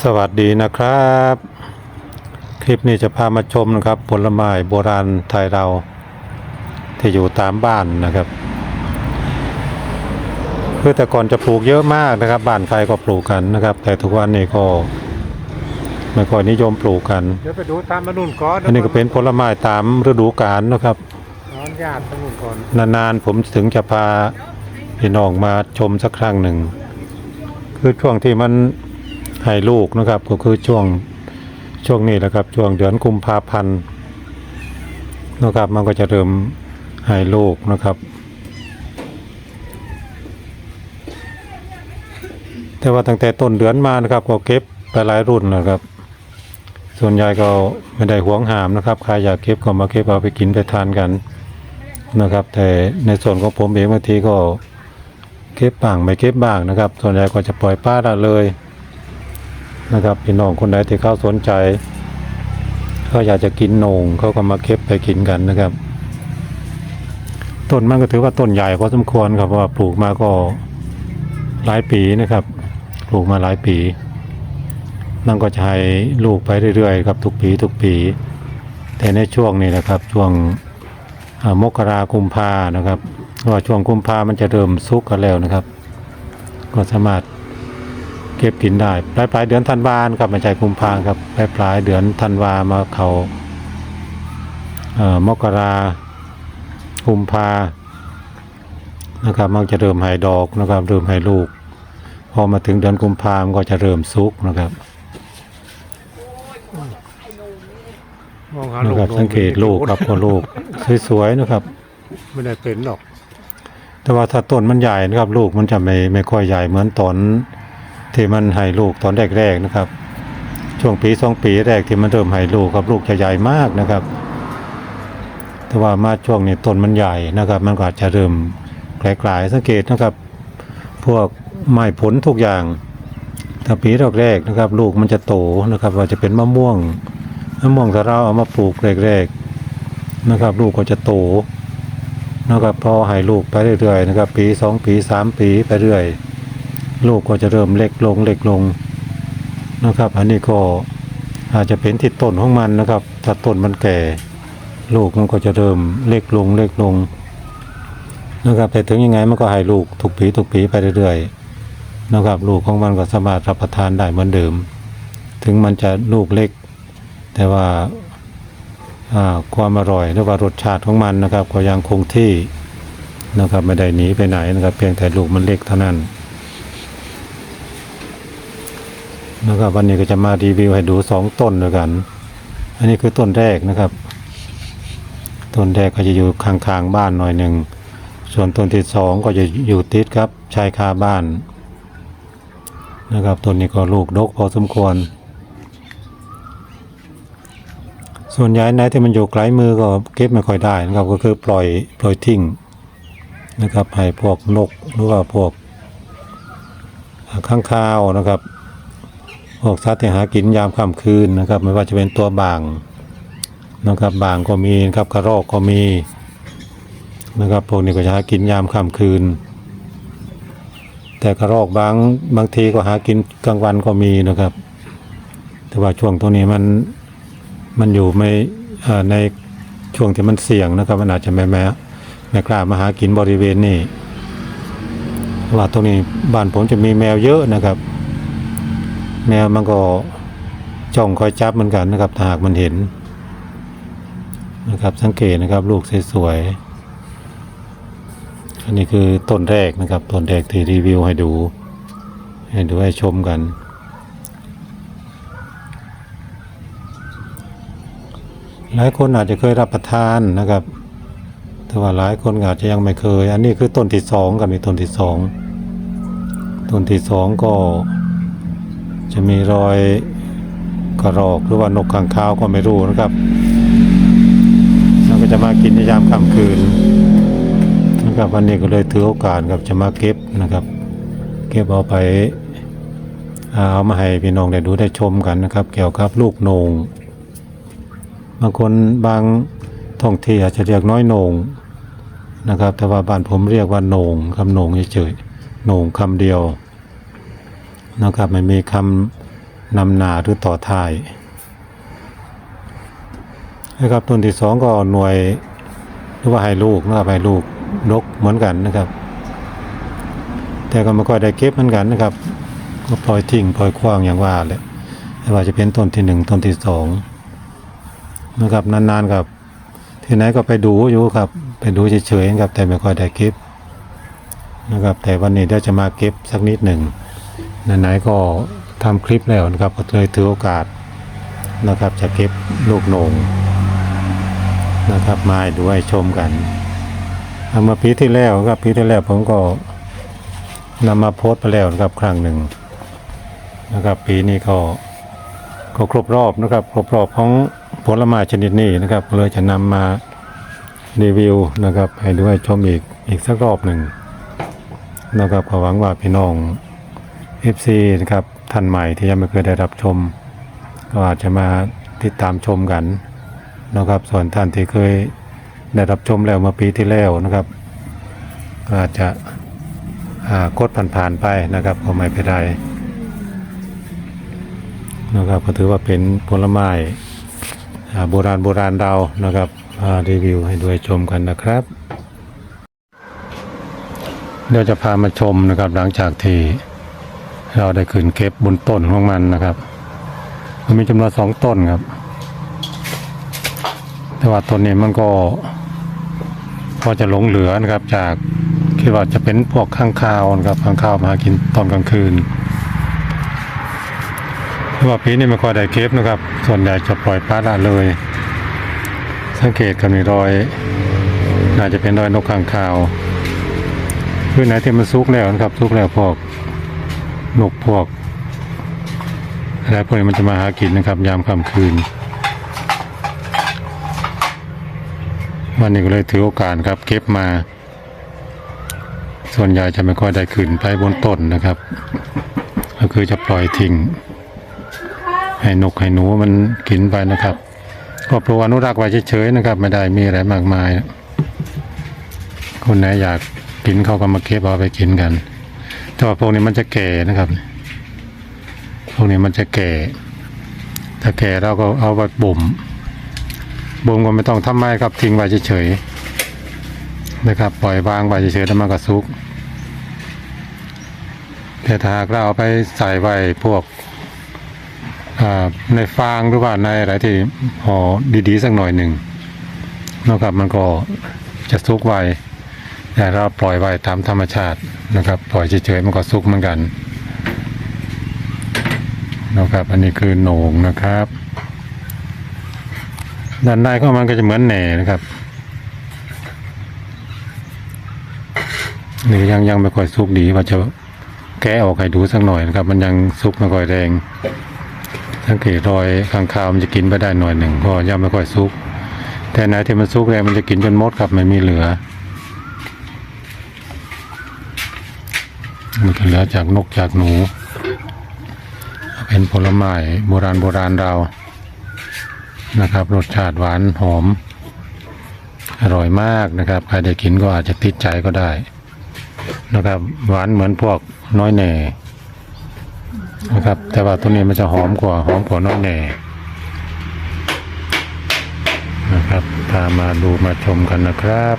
สวัสดีนะครับ คลิปนี้จะพามาชมนะครับผลไม้โบราณไทยเรา ที่อยู่ตามบ้านนะครับคือแต่ก่อนจะปลูกเยอะมากนะครับ บ้านใครก็ปลูกกันนะครับ แต่ทุกวันนี้ก็ไม่ค่อยนิยมปลูกกันเดี๋ยวไปดูตามมนุนก่อนอันนี้ก็เป็นผลไม้ตามฤดูกาลนะครับนอนญาติมนุนก่อนนานๆผมถึงจะพาพี่น้องมาชมสักครั้งหนึ่ง คือช่วงที่มัน ให้ลูกนะครับ ก็คือช่วงช่วงนี้แหละครับ ช่วงเดือนกุมภาพันธ์นะครับ มันก็จะเริ่มให้ลูกนะครับ แต่ว่าตั้งแต่ต้นเดือนมานะครับ ก็เก็บไปหลายรุ่นนะครับ ส่วนใหญ่ก็ไม่ได้หวงหามนะครับใครอยากเก็บก็มาเก็บเอาไปกินไปทานกันนะครับ แต่ในส่วนของผมเองบางทีก็เก็บบ้างไม่เก็บบ้างนะครับ ส่วนใหญ่ก็จะปล่อยป้าละเลย นะครับพี่น้องคนใดที่เขาสนใจเขาอยากจะกินโหนงเขาก็มาเก็บไปกินกันนะครับ ต้นมันก็ถือว่าต้นใหญ่พอสมควรครับเพราะว่าปลูกมาก็หลายปีนะครับ ปลูกมาหลายปีมันก็จะให้ลูกไปเรื่อยๆครับทุกปีทุกปี แต่ในช่วงนี้นะครับ ช่วงมกรากุมภานะครับว่าช่วงกุมภามันจะเริ่มซุกกันแล้วนะครับ ก็สามารถ เก็บกินได้ปลายปลายเดือนธันวาครับไม่ใช่กุมภาครับปลายปลายเดือนธันวามาเขาเอ่อมกรากุมภานะครับมันจะเริ่มให้ดอกนะครับเริ่มให้ลูก พอมาถึงเดือนกุมภามันก็จะเริ่มซุกนะครับมองหานะลูกครับโดนสังเกตลูกครับพอลูกสวยๆนะครับ ไม่ได้เป็นหรอกแต่ว่าถ้าต้นมันใหญ่นะครับ ลูกมันจะไม่ไม่ค่อยใหญ่เหมือนตอน ที่มันให้ลูกตอนแรกๆนะครับ ช่วงปีสองปีแรกที่มันเริ่มให้ลูกครับลูกจะใหญ่มากนะครับ แต่ว่ามาช่วงนี้ต้นมันใหญ่นะครับ มันก็อาจจะเริ่มแกลายๆสังเกตนะครับ พวกไม้ผลทุกอย่างถ้าปีแรกๆนะครับ ลูกมันจะโตนะครับว่าจะเป็นมะม่วงมะม่วงถ้าเราเอามาปลูกแรกๆนะครับ ลูกก็จะโตนะครับพอให้ลูกไปเรื่อยๆนะครับ ปีสองปีสามปีไปเรื่อย ลูกก็จะเริ่มเล็กลงเล็กลงนะครับ อันนี้ก็อาจจะเป็นที่ต้นของมันนะครับ ถ้าต้นมันแก่ ลูกมันก็จะเริ่มเล็กลงเล็กลงนะครับแต่ถึงยังไงมันก็ให้ลูกทุกปีทุกปีไปเรื่อยๆนะครับลูกของมันก็สามารถรับประทานได้เหมือนเดิม ถึงมันจะลูกเล็ก แต่ว่าอ่าความอร่อยหรือว่ารสชาติของมันนะครับ ก็ยังคงที่นะครับไม่ได้หนีไปไหนนะครับ เพียงแต่ลูกมันเล็กเท่านั้น นะครับวันนี้ก็จะมารีวิวให้ดูสองต้นด้วยกัน อันนี้คือต้นแรกนะครับ ต้นแรกก็จะอยู่ข้างๆบ้านหน่อยหนึ่ง ส่วนต้นที่สองก็จะอยู่ติดครับชายคาบ้าน นะครับต้นนี้ก็ลูกดกพอสมควร ส่วนใหญ่ไหนที่มันอยู่ไกลมือก็เก็บไม่ค่อยได้นะครับ ก็คือปล่อยปล่อยทิ้งนะครับให้พวกนกหรือว่าพวกข้างคาวนะครับ พวกสัตว์ที่หากินยามค่ำคืนนะครับ ไม่ว่าจะเป็นตัวบางนะครับบางก็มีนะครับกระรอกก็มีนะครับพวกนี้ก็จะหากินยามค่ำคืน แต่กระรอกบางบางทีก็หากินกลางวันก็มีนะครับ แต่ว่าช่วงตรงนี้มันมันอยู่ไม่ในช่วงที่มันเสี่ยงนะครับ มันอาจจะไม่แม้ไม่กล้ามาหากินบริเวณนี้เว่าตรงนี้บ้านผมจะมีแมวเยอะนะครับ แมวมันก็จ้องคอยจับเหมือนกันนะครับถ้าหากมันเห็นนะครับสังเกตนะครับลูกสวยๆอันนี้คือต้นแรกนะครับต้นแรกที่รีวิวให้ดู ให้ดูให้ชมกัน หลายคนอาจจะเคยรับประทานนะครับ แต่ว่าหลายคนอาจจะยังไม่เคย อันนี้คือต้นที่สองกับนี่ต้นที่สองต้นที่สองก็ จะมีรอยกระรอกหรือว่านกข้างคาวก็ไม่รู้นะครับมันก็จะมากินในยามค่ำคืนนะครับวันนี้ก็เลยถือโอกาสครับจะมาเก็บนะครับ เก็บเอาไปเอามาให้พี่น้องได้ดูได้ชมกันนะครับ เกี่ยวกับลูกโหนงบางคนบางท้องที่อาจจะเรียกน้อยโหนงนะครับ แต่ว่าบ้านผมเรียกว่าโหนงคำโหนงเฉยๆโหนงคำเดียว นะครับไม่มีคำนำหนาหรือต่อท้ายนะครับต้นที่สองก็หน่วยหรือว่าให้ลูกนะครับให้ลูกดกเหมือนกันนะครับ แต่ก็ไม่ค่อยได้เก็บเหมือนกันนะครับ ก็ปล่อยทิ้งปล่อยขว้างอย่างว่าแหละไม่ว่าจะเป็นต้นที่หนึ่งต้นที่สองนะครับนานๆกับที่ไหนก็ไปดูอยู่ครับไปดูเฉยๆครับแต่ไม่ค่อยได้เก็บนะครับแต่วันนี้เดี๋ยวจะมาเก็บสักนิดหนึ่ง ไหนๆก็ทำคลิปแล้วนะครับ ก็เลยถือโอกาสนะครับ จะเก็บลูกโหนงนะครับมาให้ดูให้ชมกันเอามาปีที่แล้วครับปีที่แล้วผมก็นำมาโพสต์ไปแล้วนะครับครั้งหนึ่งนะครับ ปีนี้ก็ก็ครบรอบนะครับ ครบรอบของผลไม้ชนิดนี้นะครับเลยจะนำมารีวิวนะครับ ให้ดูให้ชมอีกอีกสักรอบหนึ่งนะครับก็หวังว่าพี่น้อง FC นะครับท่านใหม่ที่ยังไม่เคยได้รับชม ก็อาจจะมาติดตามชมกันนะครับ ส่วนท่านที่เคยได้รับชมแล้วเมื่อปีที่แล้วนะครับก็อาจจะอ่ากดผ่านๆไปนะครับก็ไม่เป็นไรนะครับก็ถือว่าเป็นผลไม้โบราณโบราณเรานะครับรีวิวให้ด้วยชมกันนะครับเดี๋ยวจะพามาชมนะครับหลังจากที่ เราได้ขึ้นเก็บบนต้นของมันนะครับมันมีจำนวนสองต้นครับ แต่ว่าต้นนี้มันก็ พอจะหลงเหลือนะครับ จากคิดว่าจะเป็นพวกข้างคาวนะครับข้างคาวมากินตอนกลางคืนแต่ว่าปีนี้ไม่ค่อยได้เก็บนะครับ ส่วนใหญ่จะปล่อยปลาละเลย สังเกตกันมีรอยน่าจะเป็นรอยนกข้างคาวพื้นไหนที่มันซุกแล้วนะครับซุกแล้วพวก นกพวกอะไรพวกนี้มันจะมาหากินนะครับ ยามค่ำคืน วันนี้ก็เลยถือโอกาสครับ เก็บมา ส่วนใหญ่จะไม่ค่อยได้ขึ้นไปบนต้นนะครับ ก็คือจะปล่อยทิ้งให้นกให้หนูมันกินไปนะครับ ก็ปลูกอนุรักษ์ไว้เฉยๆนะครับ ไม่ได้มีอะไรมากมาย คนไหนอยากกินเขาก็มาเก็บเอาไปกินกัน แต่ว่าพวกนี้มันจะแก่นะครับ พวกนี้มันจะแก่ ถ้าแก่เราก็เอาไปบ่ม บ่มก็ไม่ต้องทำไม้ครับทิ้งไว้เฉยๆนะครับ ปล่อยวางไว้เฉยๆแล้วมันก็สุก แต่ถ้าหากเราเอาไปใส่ไว้พวกในฟางหรือว่าในอะไรที่ห่อดีๆสักหน่อยหนึ่งนะครับมันก็จะสุกไว แต่เราปล่อยไว้ตามธรรมชาตินะครับ ปล่อยเฉยๆมันก็สุกเหมือนกันนะครับ อันนี้คือโหนงนะครับ ด้านในของมันก็จะเหมือนแหน่นะครับนี่ยังยังไม่ค่อยสุกดีว่าจะแกะออกให้ดูสักหน่อยนะครับ มันยังสุกไม่ค่อยแรงสังเกตรอยข้างคาวมันจะกินไปได้หน่อยหนึ่งเพราะยังไม่ค่อยสุก แต่ไหนที่มันสุกแรงมันจะกินจนหมดครับไม่มีเหลือ มันเหลือจากนกจากหนู เป็นผลไม้โบราณโบราณเรานะครับ รสชาติหวานหอม อร่อยมากนะครับ ใครได้กินก็อาจจะติดใจก็ได้ นะครับ หวานเหมือนพวกน้อยแหน่นะครับ แต่ว่าตัวนี้มันจะหอมกว่าหอมกว่าน้อยแหน่นะครับพามาดูมาชมกันนะครับ